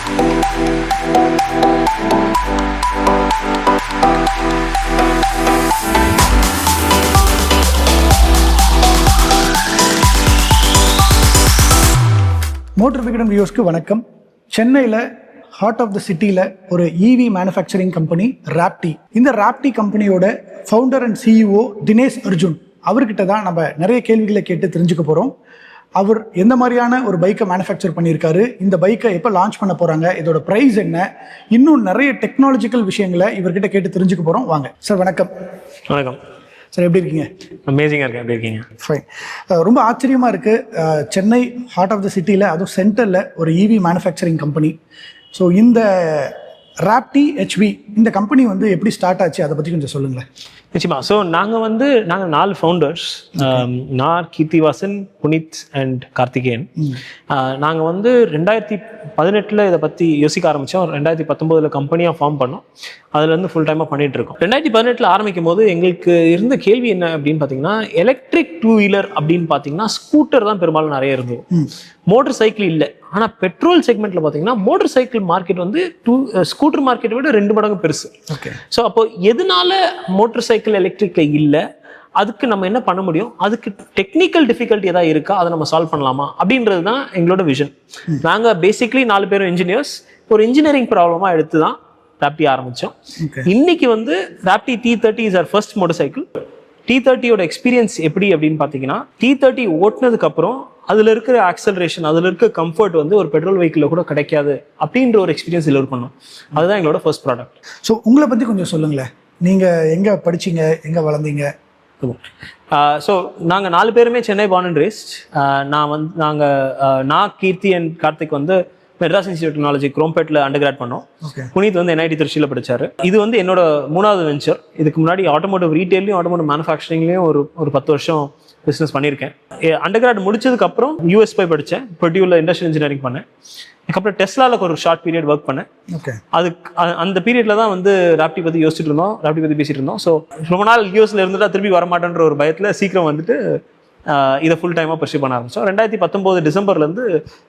Motor Vikatan வியூஸ்க்கு வணக்கம். சென்னையில் heart of the சிட்டியில் ஒரு இவி மேனுஃபேக்சரிங் கம்பெனி ராப்டி இந்த ராப்டி கம்பெனியோட founder and CEO Dinesh Arjun. அவர்கிட்ட தான் நம்ம நிறைய கேள்விகளை கேட்டு தெரிஞ்சுக்க போகிறோம் அவர் எந்த மாதிரியான ஒரு பைக்கை மேனுஃபேக்சர் பண்ணியிருக்காரு? இந்த பைக்கை எப்போ லான்ச் பண்ண போகிறாங்க இதோட ப்ரைஸ் என்ன? இன்னும் நிறைய டெக்னாலஜிக்கல் விஷயங்களை இவர்கிட்ட கேட்டு தெரிஞ்சுக்க போகிறோம் வாங்க. சார் வணக்கம். வணக்கம். சார் எப்படி இருக்கீங்க? அமேசிங்காக இருக்கேன். எப்படி இருக்கீங்க? ஃபைன் ரொம்ப ஆச்சரியமாக இருக்குது சென்னை ஹார்ட் ஆஃப் த சிட்டியில் அதுவும் சென்டரில் ஒரு இவி மேனுஃபேக்சரிங் கம்பெனி ஸோ இந்த ராப்டி ஹெச்வி இந்த கம்பெனி வந்து எப்படி ஸ்டார்ட் ஆச்சு? அதை பற்றி கொஞ்சம் சொல்லுங்களேன். நிச்சயமா. ஸோ நாங்கள் வந்து நாங்கள் நாலு ஃபவுண்டர்ஸ் நான் கீர்த்திவாசன் புனித் அண்ட் கார்த்திகேயன். நாங்கள் வந்து ரெண்டாயிரத்தி பதினெட்டில் இதை பற்றி யோசிக்க ஆரம்பித்தோம் ரெண்டாயிரத்தி பத்தொம்போதில் கம்பெனியாக ஃபார்ம் பண்ணோம். அதுல இருந்து ஃபுல் டைமாக பண்ணிட்டு இருக்கோம். ரெண்டாயிரத்தி பதினெட்டில் ஆரம்பிக்கும் போது எங்களுக்கு இருந்த கேள்வி என்ன அப்படின்னு பார்த்தீங்கன்னா எலக்ட்ரிக் டூ வீலர் அப்படின்னு பார்த்தீங்கன்னா ஸ்கூட்டர் தான் பெரும்பாலும் நிறைய இருந்தது. மோட்டர் சைக்கிள் இல்லை. ஆனால் பெட்ரோல் செக்மெண்ட்ல பார்த்தீங்கன்னா மோட்டர் சைக்கிள் மார்க்கெட் வந்து டூ ஸ்கூட்டர் மார்க்கெட்டை விட ரெண்டு மடங்கு பெருசு. ஓகே ஸோ அப்போ எதனால மோட்டர் சைக்கிள் எலக்ட்ரிக்ல இல்லை? அதுக்கு நம்ம என்ன பண்ண முடியும்? அதுக்கு டெக்னிக்கல் டிஃபிகல்ட்டி ஏதாவது இருக்கா? அதை நம்ம சால்வ் பண்ணலாமா? அப்படின்றது தான் எங்களோட விஷன் நாங்கள் பேசிக்லி நாலு பேரும் இன்ஜினியர்ஸ் ஒரு இன்ஜினியரிங் ப்ராப்ளமாக எடுத்து தான் ராப்டி ஆரம்பித்தோம். இன்னைக்கு வந்து Raptee T thirty is our first motorcycle T தேர்ட்டியோட experience எப்படி அப்படின்னு பார்த்தீங்கன்னா டி தேர்ட்டி ஓட்டினதுக்கு அப்புறம் அதுல இருக்கிற ஆக்சலரேஷன் அதுல இருக்க கம்ஃபர்ட் வந்து ஒரு பெட்ரோல் வெஹிக்கிள் கூட கிடைக்காது அப்படின்ற ஒரு எக்ஸ்பீரியன்ஸ் டெலிவர் பண்ணோம். அதுதான் எங்களோட ஃபர்ஸ்ட் ப்ராடக்ட் ஸோ உங்களை பற்றி கொஞ்சம் சொல்லுங்களேன். நீங்கள் எங்கே படிச்சீங்க எங்கே வளர்ந்தீங்க? ஸோ நாங்கள் நாலு பேருமே சென்னை பார்ன் அண்ட் ரேஸ்ட் நான் வந்து நாங்கள் நான் கீர்த்தி அண்ட் கார்த்திக் வந்து மெட்ராஸ் இன்ஸ்டியூட் டெக்னாலஜி குரோம்பேட்டில் அண்டர் கிராட் பண்ணோம். புனித் வந்து என்ஐடி திருச்சியில் படிச்சாரு. இது வந்து என்னோட மூணாவது வெஞ்சர் இதுக்கு முன்னாடி ஆட்டோமோட்டிவ் ரீட்டெயிலையும் ஆட்டோமோட்டிவ் மேனுஃபேக்சரிங்லேயும் ஒரு ஒரு பத்து வருஷம் பிஸ்னஸ் பண்ணியிருக்கேன். அண்டர் கிராட் முடிச்சதுக்கு அப்புறம் யூஎஸ் போய் படித்தேன் பெர்டியூவில் இண்டஸ்ட்ரியல் இன்ஜினியரிங் பண்ணேன். அதுக்கப்புறம் டெஸ்லாவில் ஒரு ஷார்ட் பீரியட் ஒர்க் பண்ணேன். ஓகே அதுக்கு அந்த பீரியட்ல தான் வந்து ராப்டி பத்தி யோசிச்சுட்டு இருந்தோம். ராப்டி பத்தி பேசிட்டு இருந்தோம். ஸோ ரொம்ப நாள் யூஎஸ்ல இருந்துட்டா திருப்பி வர மாட்டேன்ற ஒரு பயத்துல சீக்கிரம் வந்துட்டு இதை ஃபுல் டைமா பர்சியூ பண்ண ஆரம்பிச்சோம். ரெண்டாயிரத்தி பத்தொன்பது டிசம்பர்ல இருந்து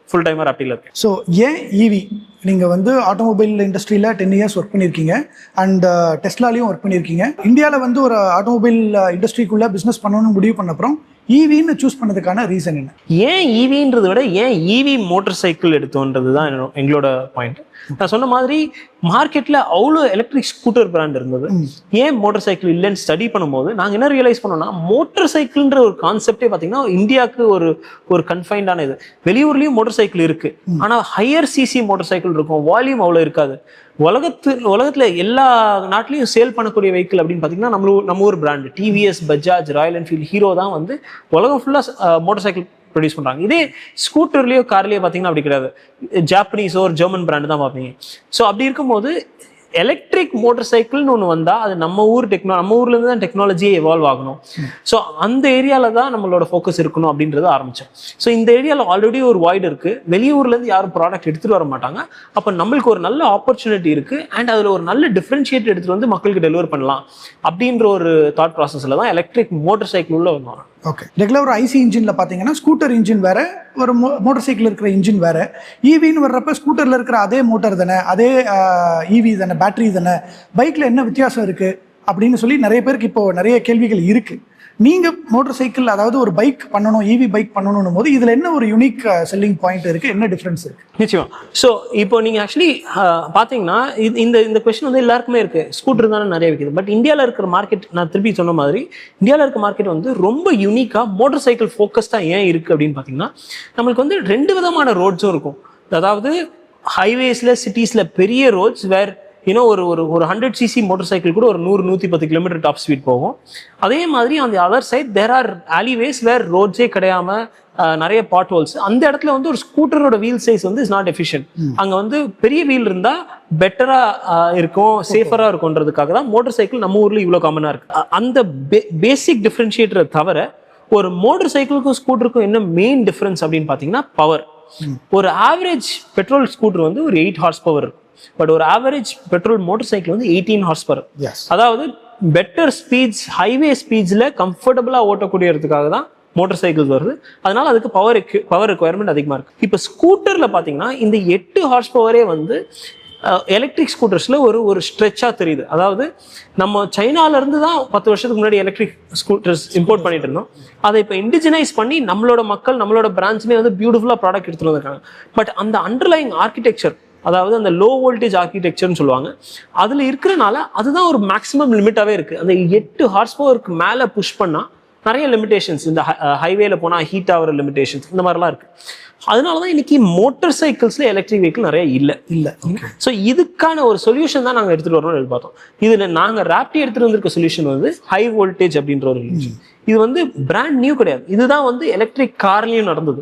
ஃபுல் டைமா ராப்டில இருக்கேன் ஸோ ஏன் ஈவி நீங்கள் வந்து ஆட்டோமொபைல் இண்டஸ்ட்ரியில் டென் இயர்ஸ் ஒர்க் பண்ணியிருக்கீங்க அண்ட் டெஸ்லாலையும் ஒர்க் பண்ணியிருக்கீங்க இந்தியாவில் வந்து ஒரு ஆட்டோமொபைல் இண்டஸ்ட்ரிக்குள்ளே பிஸ்னஸ் பண்ணணும்னு முடிவு பண்ண அப்புறம் ஈவின்னு சூஸ் பண்ணதுக்கான ரீசன் என்ன? ஏன் ஈவின்றதை விட ஏன் ஈவி மோட்டார் சைக்கிள் எடுத்தோன்றது தான் என்னோட- எங்களோட பாயிண்ட் நான் சொன்ன மாதிரி மார்க்கெட்ல அவ்வளோ எலக்ட்ரிக் ஸ்கூட்டர் பிராண்ட் இருந்தது. ஏன் மோட்டார் சைக்கிள் இல்லைன்னு ஸ்டடி பண்ணும்போது நாங்கள் என்ன ரியலைஸ் பண்ணோம்னா மோட்டார் சைக்கிள்ன்ற ஒரு கான்செப்டே பார்த்தீங்கன்னா இந்தியாவுக்கு ஒரு ஒரு கன்ஃபைன்டான இது. வெளியூர்லயும் மோட்டார் சைக்கிள் இருக்கு ஆனால் ஹையர் சிசி மோட்டார் சைக்கிள் இருக்கும். வால்யூம் அவ்வளோ இருக்காது. உலகத்து உலகத்துல எல்லா நாட்டிலையும் சேல் பண்ணக்கூடிய வெஹிக்கிள் அப்படின்னு பார்த்தீங்கன்னா நம்ம நம்ம ஊர் brand TVS Bajaj Royal Enfield Hero தான் வந்து உலகம் ஃபுல்லாக மோட்டார் சைக்கிள் ப்ரொடியூஸ் பண்றாங்க. இதே ஸ்கூட்டர்லயோ கார்லயோ பார்த்தீங்கன்னா அப்படி கிடையாது. ஜாப்பனீஸோ ஒரு ஜெர்மன் பிராண்டு தான் பார்ப்பீங்க. ஸோ அப்படி இருக்கும்போது எலக்ட்ரிக் மோட்டர் சைக்கிள்னு ஒன்று வந்தா அது நம்ம ஊர் டெக்னோ நம்ம ஊர்ல இருந்து தான் டெக்னாலஜியே எவால்வ் ஆகணும். ஸோ அந்த ஏரியால தான் நம்மளோட ஃபோக்கஸ் இருக்கணும் அப்படின்றத ஆரம்பிச்சோம். ஸோ இந்த ஏரியாவில் ஆல்ரெடி ஒரு வாய்டு இருக்கு. வெளியூர்ல இருந்து யாரும் ப்ராடக்ட் எடுத்துட்டு வர மாட்டாங்க. அப்போ நம்மளுக்கு ஒரு நல்ல ஆப்பர்ச்சுனிட்டி இருக்கு. அண்ட் அதுல ஒரு நல்ல டிஃப்ரென்ஷியேட் எடுத்துட்டு வந்து மக்களுக்கு டெலிவர் பண்ணலாம். அப்படின்ற ஒரு தாட் ப்ராசஸ்ல தான் எலக்ட்ரிக் மோட்டர் சைக்கிள் உள்ள வந்தோம். ஓகே ரெகுலர் ஒரு ஐசி இன்ஜினில் பார்த்தீங்கன்னா ஸ்கூட்டர் இன்ஜின் வேறு ஒரு மோ மோட்டார் சைக்கிள் இருக்கிற இன்ஜின் வேறு. ஈவின்னு வர்றப்ப ஸ்கூட்டரில் இருக்கிற அதே மோட்டர் தானே அதே ஈவி தானே பேட்டரி தானே பைக்கில் என்ன வித்தியாசம் இருக்குது அப்படின்னு சொல்லி நிறைய பேருக்கு இப்போது நிறைய கேள்விகள் இருக்குது நீங்கள் மோட்டர் சைக்கிள் அதாவது ஒரு பைக் பண்ணணும் ஈவி பைக் பண்ணணும் போது இதில் என்ன ஒரு யூனிக் செல்லிங் பாயிண்ட் இருக்குது என்ன டிஃப்ரென்ஸ் இருக்குது நிச்சயம். ஸோ இப்போ நீங்கள் ஆக்சுவலி பார்த்தீங்கன்னா இது- இந்த இந்த கொஷின் வந்து எல்லாருக்குமே இருக்குது ஸ்கூட்டர் தானே நிறைய விற்கிது பட் இந்தியாவில் இருக்கிற மார்க்கெட் நான் திருப்பி சொன்ன மாதிரி இந்தியாவில் இருக்க மார்க்கெட் வந்து ரொம்ப யூனிக்காக மோட்டர் சைக்கிள் ஃபோக்கஸ்டாக ஏன் இருக்குது அப்படின்னு பார்த்தீங்கன்னா நம்மளுக்கு வந்து ரெண்டு விதமான ரோட்ஸும் இருக்கும். அதாவது ஹைவேஸில் சிட்டிஸில் பெரிய ரோட்ஸ் வேர் இன்னும் ஒரு ஒரு ஒரு ஹண்ட்ரட் சிசி மோட்டார் சைக்கிள் கூட ஒரு நூறு நூற்றி பத்து கிலோமீட்டர் டாப் ஸ்பீட் போகும். அதே மாதிரி அந்த other side there are always where ரோட்ஸே கிடையாம அஹ், நிறைய பாட் ஹோல்ஸ் அந்த இடத்துல வந்து ஒரு ஸ்கூட்டரோட வீல் சைஸ் வந்து இஸ் நாட் எஃபிஷியன்ட் அங்க வந்து பெரிய வீல் இருந்தா பெட்டரா இருக்கும் சேஃபரா இருக்கும்ன்றதுக்காக தான் மோட்டார் சைக்கிள் நம்ம ஊர்ல இவ்வளவு காமனா இருக்கு. அ- அந்த பேசிக் டிஃபரன்ஷியேட்டரை தவிர ஒரு மோட்டார் சைக்கிளுக்கும் ஸ்கூட்டருக்கும் என்ன மெயின் டிஃபரன்ஸ் அப்படின்னு பாத்தீங்கன்னா பவர் ஒரு ஆவரேஜ் பெட்ரோல் ஸ்கூட்டர் வந்து ஒரு எயிட் ஹார்ஸ் பவர் இருக்கும். பட் ஒரு ஆவரேஜ் பெட்ரோல் மோட்டார் சைக்கிள் வந்து எயிட்டீன் ஹார்ஸ் பவர் அதாவது பெட்டர் ஸ்பீட்ஸ் ஹைவே ஸ்பீட்ஸ்ல கம்ஃபர்டபுளா ஓட்டக்கூடியதுக்காக தான் மோட்டார் சைக்கிள்ஸ் வருது. அதனால அதுக்கு பவர் பவர் ரெக்குவயர்மெண்ட் அதிகமாக இருக்கு. இப்போ ஸ்கூட்டர்ல பார்த்தீங்கன்னா இந்த எட்டு ஹார்ஸ் பவரே வந்து எலக்ட்ரிக் ஸ்கூட்டர்ஸ்ல ஒரு ஒரு ஸ்ட்ரெச்சாக தெரியுது. அதாவது நம்ம சைனால இருந்து தான் பத்து வருஷத்துக்கு முன்னாடி எலக்ட்ரிக் ஸ்கூட்டர்ஸ் இம்போர்ட் பண்ணிட்டு இருந்தோம். அதை இப்போ இண்டிஜினைஸ் பண்ணி நம்மளோட மக்கள் நம்மளோட பிரான்ச்லேயே வந்து பியூட்டிஃபுல்லாக ப்ராடக்ட் எடுத்துட்டு வந்திருக்காங்க. பட் அந்த அண்டர்லைங் ஆர்கிடெக்சர் அதாவது அந்த லோ வோல்டேஜ் ஆர்கிடெக்சர்னு சொல்லுவாங்க. அதில் இருக்கிறனால அதுதான் ஒரு மேக்ஸிமம் லிமிட்டாகவே இருக்குது அந்த எட்டு ஹார்ஸ் பவருக்கு மேலே புஷ் பண்ணால் நிறைய லிமிடேஷன்ஸ் இந்த ஹைவேல போனால் ஹீட் ஆகிற லிமிடேஷன்ஸ் இந்த மாதிரிலாம் இருக்கு. அதனால தான் இன்னைக்கு மோட்டார் சைக்கிள்ஸ்ல எலக்ட்ரிக் வெஹிக்கிள் நிறைய இல்லை. இல்லை. ஸோ இதுக்கான ஒரு சொல்யூஷன் தான் நாங்கள் எடுத்துட்டு வரணும்னு எதிர்பார்த்தோம் இதுல நாங்கள் ராப்டி எடுத்துட்டு வந்திருக்க சொல்யூஷன் வந்து ஹை வோல்டேஜ் அப்படின்ற ஒரு. இது வந்து பிராண்ட் நியூ கிடையாது. இதுதான் வந்து எலக்ட்ரிக் கார்லயும் நடந்தது.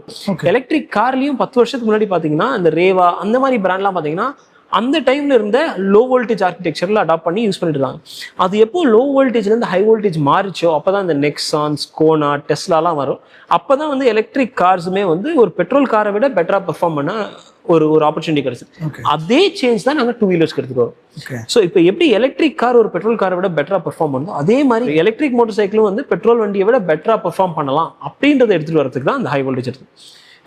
எலக்ட்ரிக் கார்லயும் பத்து வருஷத்துக்கு முன்னாடி பாத்தீங்கன்னா அந்த ரேவா அந்த மாதிரி பிராண்ட்லாம் பாத்தீங்கன்னா அந்த டைம்ல இருந்த லோ வோல்டேஜ் ஆர்கிடெக்சர்ல அடாப்ட் பண்ணி யூஸ் பண்ணிட்டு இருக்காங்க அது எப்போ லோ வோல்டேஜ்ல இருந்து ஹை வோல்டேஜ் மாறிச்சோ அப்பதான் இந்த நெக்ஸான் ஸ்கோனா டெஸ்லாலாம் வரும். அப்பதான் வந்து எலக்ட்ரிக் கார்ஸுமே வந்து ஒரு பெட்ரோல் காரை விட பெட்டரா பெர்ஃபார்ம் பண்ண ஒரு ஒரு ஆப்பர்ச்சுனிட்டி கிடைச்சது. அதே சேஞ்ச் தான் நாங்க டூ வீலர்ஸ்க்கு எடுத்துட்டு வரோம். ஸோ இப்போ எப்படி எலக்ட்ரிக் கார் ஒரு பெட்ரோல் காரை விட பெட்டரா பெர்ஃபார்ம் பண்ணும் அதே மாதிரி எலக்ட்ரிக் மோட்டார் சைக்கிளும் வந்து பெட்ரோல் வண்டியை விட பெட்டரா பெர்ஃபார்ம் பண்ணலாம் அப்படின்றத எடுத்துட்டு வரதுக்கு தான் இந்த ஹை வோல்டேஜ் எடுத்து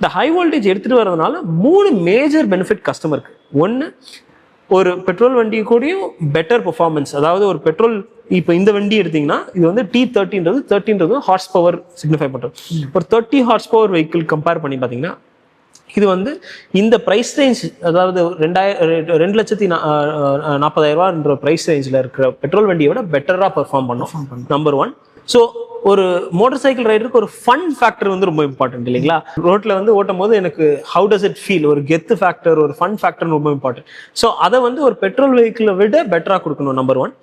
இந்த ஹை வோல்டேஜ் எடுத்துட்டு வரதுனால மூணு மேஜர் பெனிஃபிட் கஸ்டமருக்கு ஒன்று ஒரு பெட்ரோல் வண்டி கூடயும் பெட்டர் பெர்ஃபார்மன்ஸ் அதாவது ஒரு பெட்ரோல் இப்போ இந்த வண்டி எடுத்தீங்கன்னா இது வந்து டி தேர்ட்டின்றது தேர்ட்டின்றது ஹார்ஸ் பவர் சிக்னிஃபை பண்ணுறது ஒரு thirty horse power vehicle compare பண்ணி பார்த்தீங்கன்னா இது வந்து இந்த ப்ரைஸ் ரேஞ்ச் அதாவது ரெண்டாயிரம் ரெண்டு லட்சத்தி நாற்பதாயிரம் ரூபான்ற ப்ரைஸ் ரேஞ்சில் இருக்கிற பெட்ரோல் வண்டியை விட பெட்டராக பெர்ஃபார்ம் பண்ணும். நம்பர் ஒன் ஸோ ஒரு மோட்டார் சைக்கிள் ரைடருக்கு ஒரு ஃபன் ஃபேக்டர் வந்து ரொம்ப இம்பார்ட்டன்ட் இல்லைங்களா? ரோட்டில் வந்து ஓட்டும் போது எனக்கு ஹவு டஸ் இட் ஃபீல் ஒரு கெத்து ஃபேக்டர் ஒரு ஃபன் ஃபேக்டர் ரொம்ப இம்பார்ட்டன்ட் ஸோ அதை வந்து ஒரு பெட்ரோல் வெஹிக்கிளை விட பெட்டராக கொடுக்கணும் நம்பர் ஒன்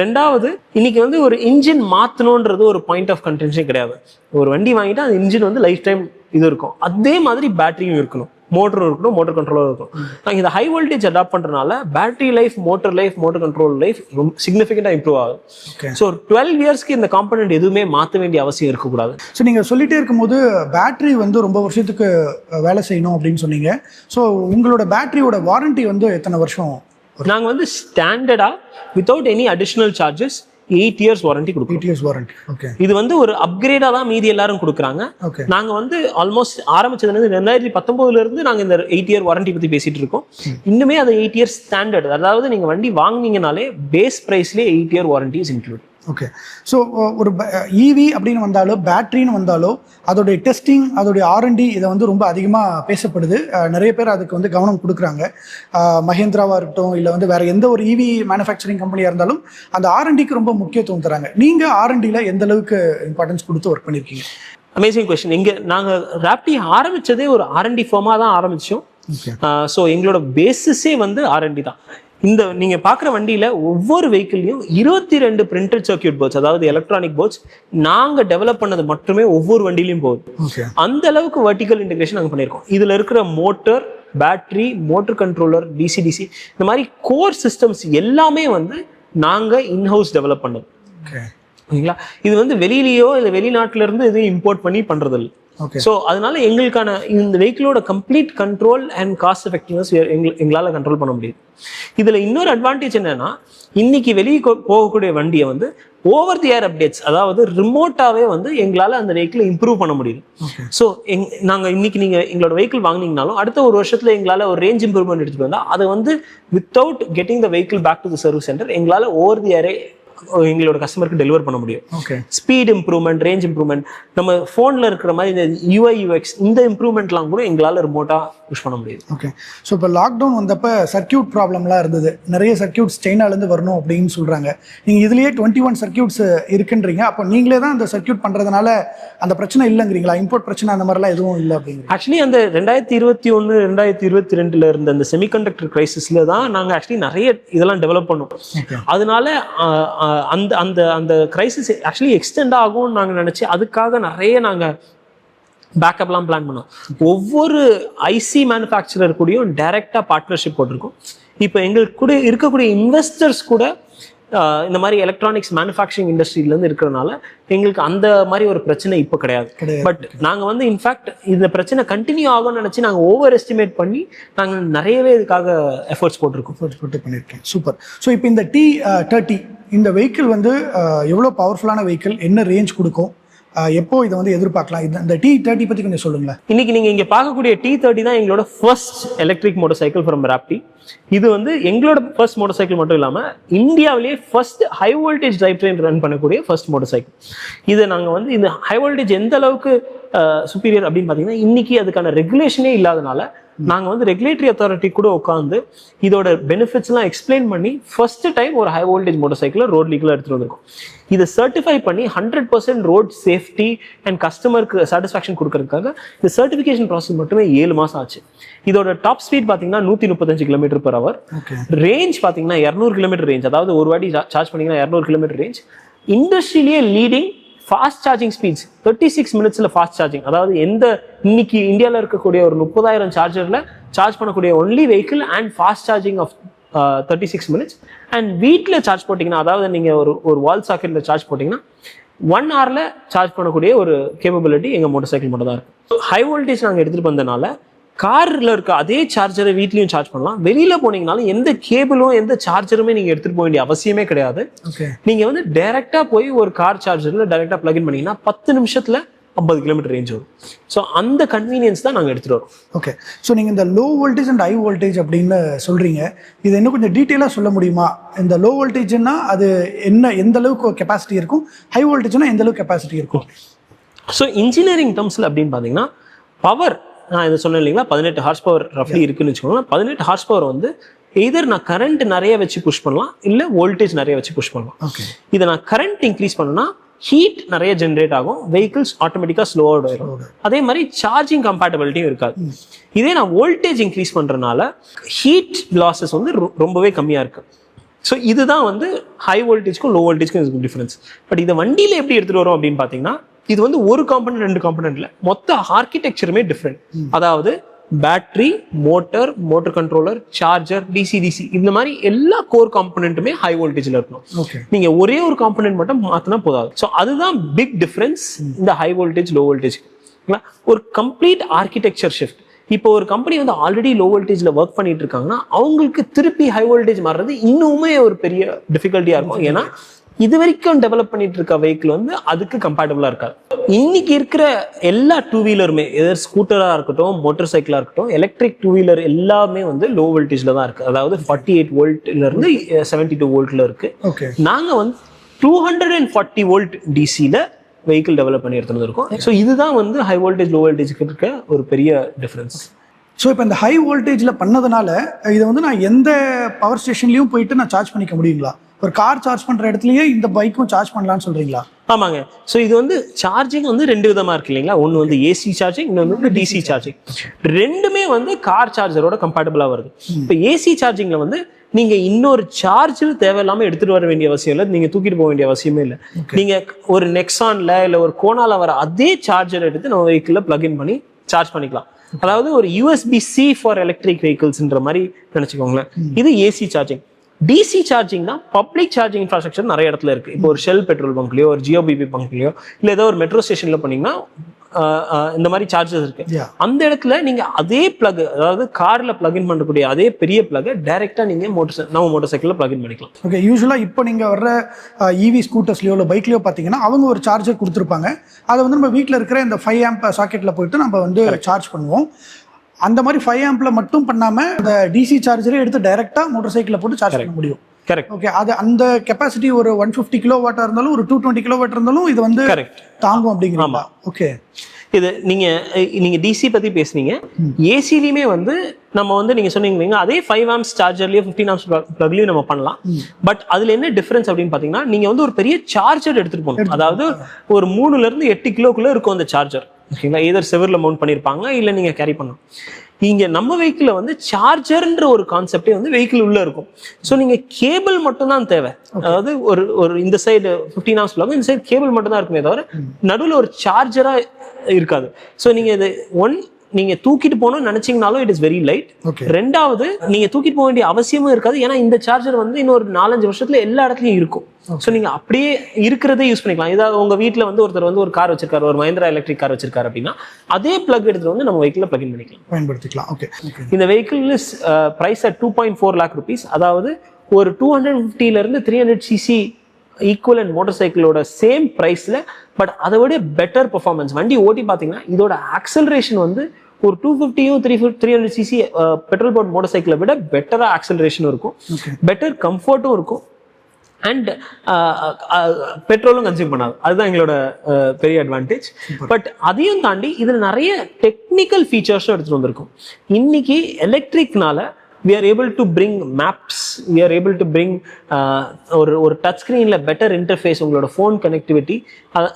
ரெண்டாவது இன்னைக்கு வந்து ஒரு இன்ஜின் மாற்றணுன்றது ஒரு பாயிண்ட் ஆஃப் கன்டென்ஷன் கிடையாது. ஒரு வண்டி வாங்கிட்டு அந்த இன்ஜின் வந்து லைஃப் டைம் இது இருக்கும். அதே மாதிரி பேட்டரியும் இருக்கணும். மோட்டரும் இருக்கணும் மோட்டர் கண்ட்ரோலரும் இருக்கும் நாங்கள் இந்த ஹை வோல்டேஜ் அடாப்ட் பண்றதுனால battery life motor life motor control life ரொம்ப சிக்னிஃபிகண்டாக இம்ப்ரூவ் Okay. ஸோ டுவெல் இயர்ஸ்க்கு இந்த காம்பனண்ட் எதுவுமே மாற்ற வேண்டிய அவசியம் இருக்கக்கூடாது. ஸோ நீங்கள் சொல்லிட்டே இருக்கும்போது பேட்டரி வந்து ரொம்ப வருஷத்துக்கு வேலை செய்யணும் அப்படின்னு சொன்னீங்க. ஸோ உங்களோட பேட்டரியோட வாரண்டி வந்து எத்தனை வருஷம்? நாங்கள் வந்து ஸ்டாண்டர்டா without any additional charges eight years warranty கொடுக்குறோம் எயிட் இயர்ஸ் வாரண்டி ஓகே இது வந்து ஒரு அப்கிரேடா தான் மீதி எல்லாரும் கொடுக்குறாங்க. நாங்க வந்து ஆல்மோஸ்ட் ஆரம்பிச்சதுல இருந்து ரெண்டாயிரத்தி பத்தொன்பதுல இருந்து நாங்க இந்த எயிட் இயர் வாரண்டி பத்தி பேசிட்டு இருக்கோம். இன்னுமே அது எயிட் இயர்ஸ் ஸ்டாண்டர்ட் அதாவது நீங்க வண்டி வாங்குனீங்கனாலே base பிரைஸ்லயே eight year warranty is include okay so ஒரு ஈவி அப்படின்னு வந்தாலோ பேட்டரின்னு வந்தாலோ அதோடைய டெஸ்டிங் அதோடைய ஆர்என்டி இதை வந்து ரொம்ப அதிகமாக பேசப்படுது. அஹ், நிறைய பேர் அதுக்கு வந்து கவனம் கொடுக்குறாங்க. அஹ், மஹேந்திராவா இருக்கட்டும் இல்லை வந்து வேற எந்த ஒரு இவி மேனுஃபேக்சரிங் கம்பெனியாக இருந்தாலும் அந்த ஆர்என்டிக்கு ரொம்ப முக்கியத்துவம் தராங்க. நீங்கள் ஆர்என்டியில் எந்த அளவுக்கு இம்பார்ட்டன்ஸ் கொடுத்து ஒர்க் பண்ணியிருக்கீங்க அமேசிங் கொஸ்டின் இங்க நாங்க ராப்டி ஆரம்பிச்சதே ஒரு ஆர்என்டி ஃபார்மா தான் ஆரம்பிச்சோம். ஓகே ஸோ எங்களோட பேசிஸே வந்து ஆர்என்டி தான். இந்த நீங்க பாக்குற வண்டியில ஒவ்வொரு வெஹிக்கிள்லையும் இருபத்தி ரெண்டு பிரிண்டட் சர்க்கியூட் போர்ட்ஸ் அதாவது எலக்ட்ரானிக் போர்ட்ஸ் நாங்க டெவலப் பண்ணது மட்டுமே ஒவ்வொரு வண்டியிலையும் போகுது. அந்த அளவுக்கு வெர்டிக்கல் இன்டெகிரேஷன் நாங்கள் பண்ணியிருக்கோம். இதுல இருக்கிற motor battery motor controller DC DC இந்த மாதிரி கோர் சிஸ்டம்ஸ் எல்லாமே வந்து நாங்க இன்ஹவுஸ் டெவலப் பண்ணது ஓகே ஓகேங்களா? இது வந்து வெளியிலயோ இல்லை வெளிநாட்டுல இருந்து எதுவும் இம்போர்ட் பண்ணி பண்றது இல்லை ஓகே ஸோ அதனால எங்களுக்கான இந்த வெஹிக்கிளோட complete control and cost effectiveness எங்களால் கண்ட்ரோல் பண்ண முடியுது. இதுல இன்னொரு அட்வான்டேஜ் என்னன்னா இன்னைக்கு வெளியே போகக்கூடிய வண்டியை வந்து ஓவர் தி ஏர் அப்டேட்ஸ் அதாவது ரிமோட்டாவே வந்து எங்களால் அந்த வெஹிக்கிளை இம்ப்ரூவ் பண்ண முடியுது. ஸோ எங் நாங்கள் இன்னைக்கு நீங்கள் எங்களோட வெஹிக்கிள் வாங்குனீங்கனாலும் அடுத்த ஒரு வருஷத்துல எங்களால் ஒரு ரேஞ்ச் இம்ப்ரூவ்மெண்ட் எடுத்துட்டு வந்தால் அதை வந்து without getting the vehicle back to the service centre எங்களால் ஓவர் தி ஏரே எங்களோட கஸ்டமருக்கு டெலிவர் பண்ண முடியும். Okay speed improvement range improvement நம்ம ஃபோனில் இருக்கிற மாதிரி இந்த யூஐ யூஎக்ஸ் இந்த இம்ப்ரூவ்மெண்ட்லாம் கூட எங்களால் ரிமோட்டாக புஷ் பண்ண முடியுது. ஓகே ஸோ இப்போ லாக்டவுன் வந்தப்ப சர்க்கியூட் ப்ராப்ளம்லாம் இருந்தது. நிறைய சர்க்கியூட்ஸ் சைனாலேருந்து வரணும் அப்படின்னு சொல்கிறாங்க நீங்கள் இதுலேயே டுவெண்ட்டி ஒன் சர்க்கியூட்ஸ் இருக்குன்றீங்க. அப்போ நீங்களே தான் அந்த சர்க்கியூட் பண்ணுறதுனால அந்த பிரச்சனை இல்லைங்கிறீங்களா? இம்போர்ட் பிரச்சனை அந்த மாதிரிலாம் எதுவும் இல்லை அப்படிங்கிறீங்க? ஆக்சுவலி அந்த ரெண்டாயிரத்தி இருபத்தி ஒன்று ரெண்டாயிரத்தி இருபத்தி ரெண்டுல இருந்த அந்த செமிகண்டக்டர் கிரைசிஸ்ல தான் நாங்கள் ஆக்சுவலி நிறைய இதெல்லாம் டெவலப் பண்ணோம். ஓகே அதனால அந்த அந்த அந்த கிரைசிஸ் ஆக்சுவலி எக்ஸ்டெண்ட் ஆகும்னு நாங்கள் நினச்சி அதுக்காக நிறைய நாங்கள் பேக்கப்லாம் பிளான் பண்ணோம். ஒவ்வொரு ஐசி மேனுஃபேக்சரர் கூடயும் டைரெக்டாக பார்ட்னர்ஷிப் போட்டிருக்கோம். இப்போ எங்களுக்கு கூட இருக்கக்கூடிய இன்வெஸ்டர்ஸ் கூட இந்த மாதிரி எலக்ட்ரானிக்ஸ் மேனுஃபேக்சரிங் இண்டஸ்ட்ரியிலேருந்து இருக்கிறனால எங்களுக்கு அந்த மாதிரி ஒரு பிரச்சனை இப்போ கிடையாது. கிடையாது. பட் நாங்கள் வந்து இன்ஃபேக்ட் இந்த பிரச்சனை கண்டினியூ ஆகும்னு நினச்சி நாங்கள் ஓவர் எஸ்டிமேட் பண்ணி நாங்கள் நிறையவே இதுக்காக எஃபர்ட்ஸ் போட்டிருக்கோம். போட்டு போட்டு பண்ணியிருக்கேன் சூப்பர் ஸோ இப்போ இந்த டி தேர்ட்டி இந்த வெஹிக்கிள் வந்து எவ்வளோ பவர்ஃபுல்லான வெஹிக்கிள் என்ன ரேஞ்ச் கொடுக்கும்? எப்போ இதை வந்து எதிர்பார்க்கலாம்? இது இந்த டி தேர்ட்டி பற்றி கொஞ்சம் சொல்லுங்களேன். இன்னைக்கு நீங்கள் இங்கே பார்க்கக்கூடிய டி தேர்ட்டி தான் எங்களோட first electric motorcycle from Raptee இது வந்து எங்களோட ஃபர்ஸ்ட் மோட்டர் சைக்கிள் மட்டும் இல்லாமல் இந்தியாவிலேயே first high voltage drivetrain run பண்ணக்கூடிய ஃபர்ஸ்ட் மோட்டர் சைக்கிள் இதை நாங்கள் வந்து இந்த ஹை வோல்டேஜ் எந்த அளவுக்கு சுப்பீரியர் அப்படின்னு பாத்தீங்கன்னா இன்னைக்கு அதுக்கான ரெகுலேஷனே இல்லாதனால நாங்க வந்து ரெகுலேட்டரி அத்தாரிட்டி கூட உட்காந்து இதோட பெனிஃபிட்ஸ்லாம் எக்ஸ்பிளைன் பண்ணி ஃபர்ஸ்ட் டைம் ஒரு ஹை வோல்டேஜ் மோட்டார் சைக்கிளை ரோட் லீக்கில் எடுத்துட்டு வந்திருக்கோம். இதை சர்டிஃபை பண்ணி hundred percent road safety and கஸ்டமருக்கு சாட்டிஸ்ஃபேக்ஷன் கொடுக்கறதுக்காக இந்த சர்டிஃபிகேஷன் ப்ராசஸ் மட்டுமே ஏழு மாசம் ஆச்சு. இதோட டாப் ஸ்பீட் பார்த்தீங்கன்னா நூற்றி முப்பத்தஞ்சு கிலோமீட்டர் hour. ஓகே ரேஞ்ச் பார்த்தீங்கன்னா இரநூறு கிலோமீட்டர் ரேஞ்ச் அதாவது ஒரு வாட்டி சார்ஜ் பண்ணீங்கன்னா இரநூறு kilometre range இண்டஸ்ட்ரியிலேயே leading fast charging speeds thirty six மினிட்ஸில் ஃபாஸ்ட் சார்ஜிங் அதாவது எந்த இன்னைக்கு இந்தியாவில் இருக்கக்கூடிய ஒரு முப்பதாயிரம் சார்ஜரில் சார்ஜ் பண்ணக்கூடிய only vehicle and fast charging of thirty six minutes and வீட்டில் சார்ஜ் போட்டிங்கன்னா அதாவது நீங்கள் ஒரு ஒரு வால் சாக்கெட்டில் சார்ஜ் போட்டிங்கன்னா ஒன் ஹவரில் சார்ஜ் பண்ணக்கூடிய ஒரு கேப்பபிலிட்டி எங்கள் மோட்டர் சைக்கிள் மட்டும் தான் இருக்குது ஹை வோல்டேஜ் நாங்கள் எடுத்துகிட்டு வந்தனால காரில் இருக்க அதே சார்ஜரை வீட்லேயும் சார்ஜ் பண்ணலாம். வெளியில் போனீங்கனாலும் எந்த கேபிளும் எந்த சார்ஜருமே நீங்கள் எடுத்துகிட்டு போக வேண்டிய அவசியமே கிடையாது. ஓகே நீங்க வந்து டைரக்டா போய் ஒரு கார் சார்ஜர்ல டைரக்டா பிளக்இன் பண்ணீங்கன்னா பத்து நிமிஷத்துல ஐம்பது கிலோமீட்டர் ரேஞ்ச் வரும். ஸோ அந்த கன்வீனியன்ஸ் தான் நாங்க எடுத்துட்டு வரோம். ஓகே ஸோ நீங்கள் இந்த low voltage and high voltage அப்படின்னு சொல்கிறீங்க இது இன்னும் கொஞ்சம் டீட்டெயிலாக சொல்ல முடியுமா? இந்த லோ வோல்டேஜ்னா அது என்ன எந்த அளவுக்கு கெப்பாசிட்டி இருக்கும்? ஹை வோல்டேஜ்னா எந்த அளவுக்கு கெப்பாசிட்டி இருக்கும்? ஸோ இன்ஜினியரிங் டர்ம்ஸ்ல அப்படின்னு பார்த்தீங்கன்னா பவர் நான் இதை சொன்னேன் இல்லைங்களா? பதினெட்டு ஹார்ஸ் பவர் ரஃப்லி இருக்குன்னு வச்சுக்கோங்களேன். பதினெட்டு ஹார்ஸ் பவர் வந்து எதர் நான் கரண்ட் நிறைய வச்சு புஷ் பண்ணலாம் இல்லை வோல்டேஜ் நிறைய வச்சு புஷ் பண்ணலாம். இதை நான் கரண்ட் இன்க்ரீஸ் பண்ணனா ஹீட் நிறைய ஜென்ரேட் ஆகும் வெஹிக்கிள்ஸ் ஆட்டோமேட்டிக்காக ஸ்லோவாக வரும் அதே மாதிரி சார்ஜிங் கம்பேட்டபிலிட்டியும் இருக்காது. இதே நான் வோல்டேஜ் இன்க்ரீஸ் பண்றதுனால ஹீட் லாசஸ் வந்து ரொம்பவே கம்மியா இருக்கு. ஸோ இதுதான் வந்து ஹை வோல்டேஜ்க்கும் லோ வோல்டேஜ்க்கும் டிஃபரன்ஸ் பட் இதை வண்டியில எப்படி எடுத்துட்டு வரோம் அப்படின்னு பார்த்தீங்கன்னா இது வந்து ஒரு காம்பனன்ட் ரெண்டு காம்பனன்ட்ல மொத்த ஆர்கிடெக்சருமே டிஃப்ரெண்ட் அதாவது battery motor motor controller charger DC DC இந்த மாதிரி எல்லா கோர் காம்பனண்ட்டுமே ஹை வோல்டேஜ்ல இருக்கணும். நீங்க ஒரே ஒரு காம்பனன்ட் மட்டும் மாத்தினா போதாது. ஸோ அதுதான் பிக் டிஃபரன்ஸ் இந்த ஹை வோல்டேஜ் லோ வோல்டேஜ் ஒரு கம்ப்ளீட் ஆர்கிடெக்சர் ஷிஃப்ட் இப்போ ஒரு கம்பெனி வந்து ஆல்ரெடி லோ வோல்டேஜ்ல ஒர்க் பண்ணிட்டு இருக்காங்கன்னா அவங்களுக்கு திருப்பி ஹை வோல்டேஜ் மாறுறது இன்னுமே ஒரு பெரிய டிஃபிகல்ட்டியா இருக்கும். ஏன்னா இது வரைக்கும் டெவலப் பண்ணிட்டு இருக்க வெஹிக்கிள் வந்து அதுக்கு கம்பேட்டபிளா இருக்காது. இன்னைக்கு இருக்கிற எல்லா டூ வீலருமே எதர் ஸ்கூட்டரா இருக்கட்டும் மோட்டார் சைக்கிளா இருக்கட்டும் எலக்ட்ரிக் டூ வீலர் எல்லாமே வந்து லோ வோல்டேஜ்ல தான் இருக்கு. அதாவது ஃபார்ட்டி எயிட் வோல்ட்ல இருந்து செவன்டி டூ வோல்ட்ல இருக்கு. ஓகே நாங்க வந்து two hundred and forty volt டிசியில் vehicle develop பண்ணி எடுத்துட்டு வந்திருக்கோம் ஸோ இதுதான் வந்து ஹை வோல்டேஜ் லோ வோல்டேஜ்க்கு இருக்க ஒரு பெரிய டிஃபரன்ஸ் ஸோ இப்போ இந்த ஹை வோல்டேஜில் பண்ணதுனால இதை வந்து நான் எந்த பவர் ஸ்டேஷன்லையும் போயிட்டு நான் சார்ஜ் பண்ணிக்க முடியுங்களா? ஒரு கார் சார்ஜ் பண்ணுற இடத்துலயே இந்த பைக்கும் சார்ஜ் பண்ணலாம்னு சொல்கிறீங்களா ஆமாங்க. ஸோ இது வந்து சார்ஜிங் வந்து ரெண்டு விதமா இருக்கு இல்லைங்களா? ஒன்று வந்து ஏசி சார்ஜிங் இன்னொன்று வந்து டிசி சார்ஜிங் ரெண்டுமே வந்து கார் சார்ஜரோட கம்பேட்டபிளா வருது. இப்போ ஏசி சார்ஜிங்ல வந்து நீங்க இன்னொரு சார்ஜர் தேவையில்லாம எடுத்துட்டு வர வேண்டிய அவசியம் இல்லை. நீங்க தூக்கிட்டு போக வேண்டிய அவசியமே இல்லை. நீங்க ஒரு நெக்ஸான்ல இல்ல ஒரு கோனால வர அதே சார்ஜர் எடுத்து நம்ம வெஹிக்கிள்ல பிளக்இன் பண்ணி சார்ஜ் பண்ணிக்கலாம். அதாவது ஒரு யூஎஸ்பி சி ஃபார் எலக்ட்ரிக் வெஹிக்கிள்ஸ்ன்ற மாதிரி நினைச்சுக்கோங்களேன். இது ஏசி சார்ஜிங் டிசி சார்ஜிங் தான் பப்ளிக் சார்ஜிங் இன்ஃப்ராஸ்ட்ரக்சர் நிறைய இடத்துல இருக்கு. இப்போ ஒரு ஷெல் பெட்ரோல் பங்க்லயோ ஒரு ஜியோ பிபி பங்க்லயோ இல்ல ஏதோ ஒரு மெட்ரோ ஸ்டேஷன்ல பண்ணீங்கன்னா இந்த மாதிரி சார்ஜஸ் இருக்கு. அந்த இடத்துல நீங்க அதே பிளக் அதாவது கார்ல பிளக்இன் பண்ணக்கூடிய அதே பெரிய பிளக் டைரக்டா நீங்க மோட்டர் நம்ம மோட்டர் சைக்கிள்ல பிளக்இன் பண்ணிக்கலாம். ஓகே யூஸ்வலாக இப்போ நீங்கள் வர்ற இவி ஸ்கூட்டர்ஸ்லையோ இல்லை பைக்லையோ பார்த்தீங்கன்னா அவங்க ஒரு சார்ஜர் கொடுத்துருப்பாங்க. அதை வந்து நம்ம வீட்டில் இருக்கிற இந்த ஃபைவ் ஆம்ப் சாக்கெட்டில் போயிட்டு நம்ம வந்து சார்ஜ் பண்ணுவோம். அந்த மாதிரி ஃபைவ் ஆம்பில் மட்டும் பண்ணாமல் இந்த டிசி சார்ஜரே எடுத்து டைரெக்டாக மோட்டார் சைக்கிளில் போட்டு சார்ஜ் பண்ண முடியும். கரெக்ட் ஓகே அது அந்த கெப்பாசிட்டி ஒரு ஒன் ஃபிஃப்டி கிலோ வாட்டாக இருந்தாலும் ஒரு டூ டுவெண்ட்டி கிலோ வாட் இருந்தாலும் இது வந்து கரெக்ட் தாங்கும் அப்படிங்கிறீங்களா? ஓகே இது நீங்க நீங்க டிசி பத்தி பேசுனீங்க. ஏசிலையுமே வந்து நம்ம வந்து நீங்க சொன்னீங்க அதே ஃபைவ் ஆம்ஸ் சார்ஜர்லயே ஃபிஃப்டீன் ஆம்ஸ் பிளக்லயும் நம்ம பண்ணலாம். பட் அதுல என்ன டிஃபரன்ஸ் அப்படின்னு பாத்தீங்கன்னா நீங்க வந்து ஒரு பெரிய சார்ஜர் எடுத்துட்டு போகணும். அதாவது ஒரு மூணுல இருந்து எட்டு கிலோக்குள்ள இருக்கும் அந்த சார்ஜர் ஓகேங்களா? ஏதர் செவர்ல மவுண்ட் பண்ணிருப்பாங்க இல்ல நீங்க கேரி பண்ணணும். இங்க நம்ம வெஹிக்கிள்ல வந்து சார்ஜர்ன்ற ஒரு கான்செப்டே வந்து வெஹிக்கிள் உள்ள இருக்கும். ஸோ நீங்க கேபிள் மட்டும் தான் தேவை அதாவது ஒரு ஒரு இந்த சைடு ஃபிஃப்டீன் ஹவர்ஸ் பிளாக் இந்த சைடு கேபிள் மட்டும் தான் இருக்குமே தவிர நடுவில் ஒரு சார்ஜரா இருக்காது. ஸோ நீங்க இது ஒன் நீங்க தூக்கிட்டு போகணும்னு நினைச்சீங்கனாலும் இட் இஸ் வெரி லைட் ரெண்டாவது நீங்க தூக்கிட்டு போக வேண்டிய அவசியமும் இருக்காது. ஏன்னா இந்த சார்ஜர் வந்து இன்னொரு நாலஞ்சு வருஷத்துல எல்லா இடத்துலயும் இருக்கும். ஸோ நீங்க அப்படியே இருக்கிறதே யூஸ் பண்ணிக்கலாம். இதாவது உங்க வீட்ல வந்து ஒருத்தர் வந்து ஒரு கார் வச்சிருக்காரு ஒரு மஹிந்திரா எலக்ட்ரிக் கார் வச்சிருக்காரு அப்படின்னா அதே பிளக் எடுத்துட்டு வந்து நம்ம வெஹிக்கிள் பிளக் பண்ணிக்கலாம். பயன்படுத்திக்கலாம். ஓகே இந்த vehicle is price at two point four lakh rupees அதாவது ஒரு டூ ஹண்ட்ரட் ஃபிஃப்டில இருந்து three hundred CC equal and motor சைக்கிளோட same ப்ரைஸில் பட் அதை விட பெட்டர் பெர்ஃபார்மன்ஸ் வண்டி ஓட்டி பார்த்தீங்கன்னா இதோட ஆக்சலரேஷன் வந்து ஒரு two ஃபிஃப்டியும் three fifty three hundred CC petrol board motor சைக்கிளை விட பெட்டராக ஆக்சலரேஷனும் இருக்கும். பெட்டர் கம்ஃபர்ட்டும் இருக்கும். அண்ட் பெட்ரோலும் கன்சியூம் பண்ணாது. அதுதான் எங்களோட பெரிய அட்வான்டேஜ் பட் அதையும் தாண்டி இதில் நிறைய டெக்னிக்கல் ஃபீச்சர்ஸும் எடுத்துகிட்டு வந்திருக்கும். இன்னைக்கு எலக்ட்ரிக்னால we are able to bring maps. We are able to bring uh, ஒரு ஒரு டச் ஸ்க்ரீனில் பெட்டர் இன்டர்ஃபேஸ் உங்களோட ஃபோன் கனெக்டிவிட்டி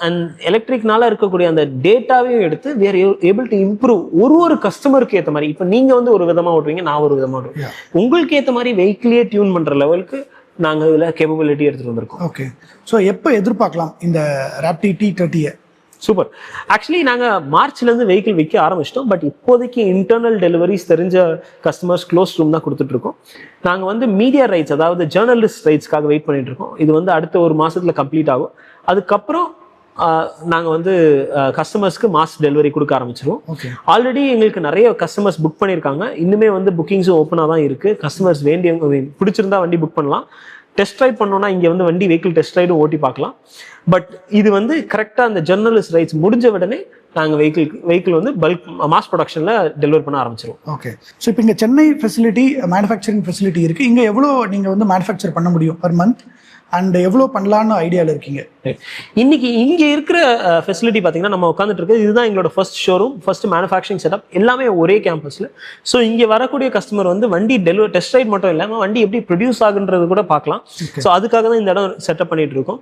அண்ட் எலக்ட்ரிக்னால இருக்கக்கூடிய அந்த டேட்டாவையும் எடுத்து we are able to improve ஒரு ஒரு கஸ்டமருக்கு ஏற்ற மாதிரி. இப்போ நீங்கள் வந்து ஒரு விதமாக ஓட்டுவீங்க நான் ஒரு விதமாக Yeah. உங்களுக்கு ஏற்ற மாதிரி வெஹிக்கிளே டியூன் பண்ணுற லெவலுக்கு நாங்கள் இதில் கேப்பபிலிட்டி எடுத்துகிட்டு வந்திருக்கோம். ஓகே ஸோ எப்போ எதிர்பார்க்கலாம் இந்த ராப்டி டி தேர்ட்டியை சூப்பர் ஆக்சுவலி நாங்கள் மார்ச்லேருந்து வெஹிக்கிள் விற்க ஆரம்பிச்சிட்டோம். பட் இப்போதைக்கு இன்டர்னல் டெலிவரிஸ் தெரிஞ்ச கஸ்டமர்ஸ் க்ளோஸ் ரூம் தான் கொடுத்துட்ருக்கோம். நாங்கள் வந்து மீடியா ரைட்ஸ் அதாவது ஜேர்னலிஸ்ட் ரைட்ஸ்க்காக வெயிட் பண்ணிட்டு இருக்கோம் இது வந்து அடுத்த ஒரு மாசத்துல கம்ப்ளீட் ஆகும். அதுக்கப்புறம் நாங்கள் வந்து கஸ்டமர்ஸ்க்கு மாஸ் டெலிவரி கொடுக்க ஆரம்பிச்சிருவோம். ஆல்ரெடி எங்களுக்கு நிறைய கஸ்டமர்ஸ் புக் பண்ணியிருக்காங்க இன்னுமே வந்து புக்கிங்ஸும் ஓப்பனாக தான் இருக்குது கஸ்டமர்ஸ் வேண்டிய பிடிச்சிருந்தா வண்டி புக் பண்ணலாம். டெஸ்ட் ரைட் பண்ணோம்னா இங்கே வந்து வண்டி வெஹிக்கிள் டெஸ்ட் ரைடும் ஓட்டி பார்க்கலாம். பட் இது வந்து கரெக்டாக அந்த ஜெர்னலிஸ்ட் ரைட்ஸ் முடிஞ்ச உடனே நாங்கள் வெஹிக்கிள் வெஹிக்கிள் வந்து பல்க் மாஸ் ப்ரொடக்ஷனில் டெலிவர் பண்ண ஆரம்பிச்சிருவோம். ஓகே ஸோ இப்போ இங்கே சென்னை ஃபெசிலிட்டி மேனுஃபேக்சரிங் ஃபெசிலிட்டி இருக்குது இங்கே எவ்வளோ நீங்கள் வந்து மேனுஃபேக்சர் பண்ண முடியும் பர் மந்த் அண்ட் எவ்வளோ பண்ணலான்னு ஐடியாவில் இருக்கீங்க? இன்னைக்கு இங்க இருக்கிற ஃபெசிலிட்டி பாத்தீங்கன்னா நம்ம உட்காந்துட்டு இருக்கு இதுதான் எங்களோட first showroom first manufacturing setup எல்லாமே ஒரே கேம்பஸ்ல ஸோ இங்க வரக்கூடிய கஸ்டமர் வந்து வண்டி டெலிவரி டெஸ்ட் ரைட் மட்டும் இல்லாம வண்டி எப்படி ப்ரொடியூஸ் ஆகுன்றது கூட பார்க்கலாம். ஸோ அதுக்காக தான் இந்த இடம் செட்டப் பண்ணிட்டு இருக்கோம்.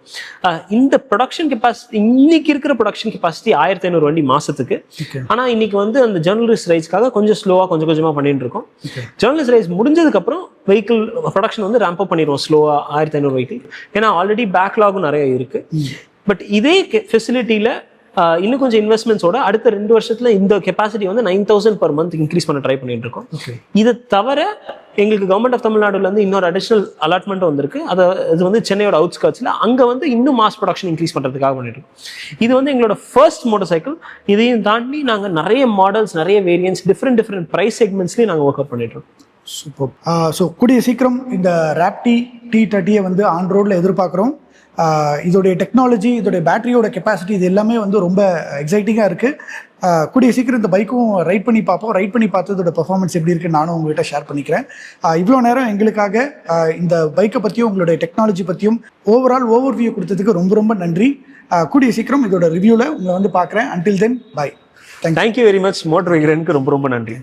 இந்த ப்ரொடக்ஷன் கெப்பாசிட்டி இன்னைக்கு இருக்கிற ப்ரொடக்ஷன் கெப்பாசிட்டி ஆயிரத்தி ஐநூறு வண்டி மாசத்துக்கு. ஓகே ஆனா இன்னைக்கு வந்து அந்த ஜேர்னலிஸ்ட் ரைட்ஸ்க்காக கொஞ்சம் ஸ்லோவா கொஞ்சம் கொஞ்சமா பண்ணிட்டு இருக்கோம். ஜேர்னலிஸ்ட் ரைஸ் முடிஞ்சதுக்கு அப்புறம் வெஹிக்கிள் ப்ரொடக்ஷன் வந்து ரேம்ப் அப் பண்ணிடுவோம் ஸ்லோவா ஆயிரத்தி ஐநூறு வெஹிக்கிள் ஏன்னா ஆல்ரெடி பேக்லாகும் நிறைய இருக்கு. பட் இதே ஃபெசிலிட்டியில இன்னும் கொஞ்சம் இன்வெஸ்ட்மெண்ட்ஸோட அடுத்த ரெண்டு வருஷத்துல இந்த கெப்பாசிட்டி வந்து nine thousand per month increase பண்ண ட்ரை பண்ணிட்டு இருக்கோம். இதை தவிர எங்களுக்கு கவர்மெண்ட் ஆஃப் தமிழ்நாடுல இருந்து இன்னொரு அடிஷனல் அலாட்மெண்ட் வந்திருக்கு. அதை இது வந்து சென்னையோட அவுட்ஸ்கட்ஸ்ல அங்க வந்து இன்னும் மாஸ் ப்ரொடக்ஷன் இன்க்ரீஸ் பண்றதுக்காக பண்ணிட்டு இருக்கோம். இது வந்து எங்களோட ஃபர்ஸ்ட் மோட்டர் சைக்கிள் இதையும் தாண்டி நாங்க நிறைய மாடல்ஸ் நிறைய வேரியன்ஸ் டிஃப்ரெண்ட் டிஃப்ரெண்ட் ப்ரைஸ் செக்மெண்ட்ஸ்லயும் நாங்க ஒர்க் அவுட் பண்ணிட்டு இருக்கோம். சூப்பர் ஸோ uh, கூடிய சீக்கிரம் இந்த ரேப்டி டி தேர்ட்டியை வந்து ஆன் ரோடில் எதிர்பார்க்குறோம். Uh, இதோடைய டெக்னாலஜி இதோடைய பேட்டரியோட கெப்பாசிட்டி இது எல்லாமே வந்து ரொம்ப எக்ஸைட்டிங்காக இருக்குது uh, கூடிய சீக்கிரம் இந்த பைக்கும் ரைட் பண்ணி பார்ப்போம். ரைட் பண்ணி பார்த்து இதோட பெர்ஃபார்மன்ஸ் எப்படி இருக்குன்னு நானும் உங்கள்கிட்ட ஷேர் பண்ணிக்கிறேன். இவ்வளோ நேரம் எங்களுக்காக இந்த பைக்கை பற்றியும் உங்களுடைய டெக்னாலஜி பற்றியும் ஓவரால் ஓவர் வியூ கொடுத்ததுக்கு ரொம்ப ரொம்ப நன்றி. கூடிய சீக்கிரம் இதோட ரிவ்யூவில் உங்களை வந்து பார்க்குறேன். Until then bye thank you thank you very much motor வைக்கிறனுக்கு ரொம்ப ரொம்ப நன்றி.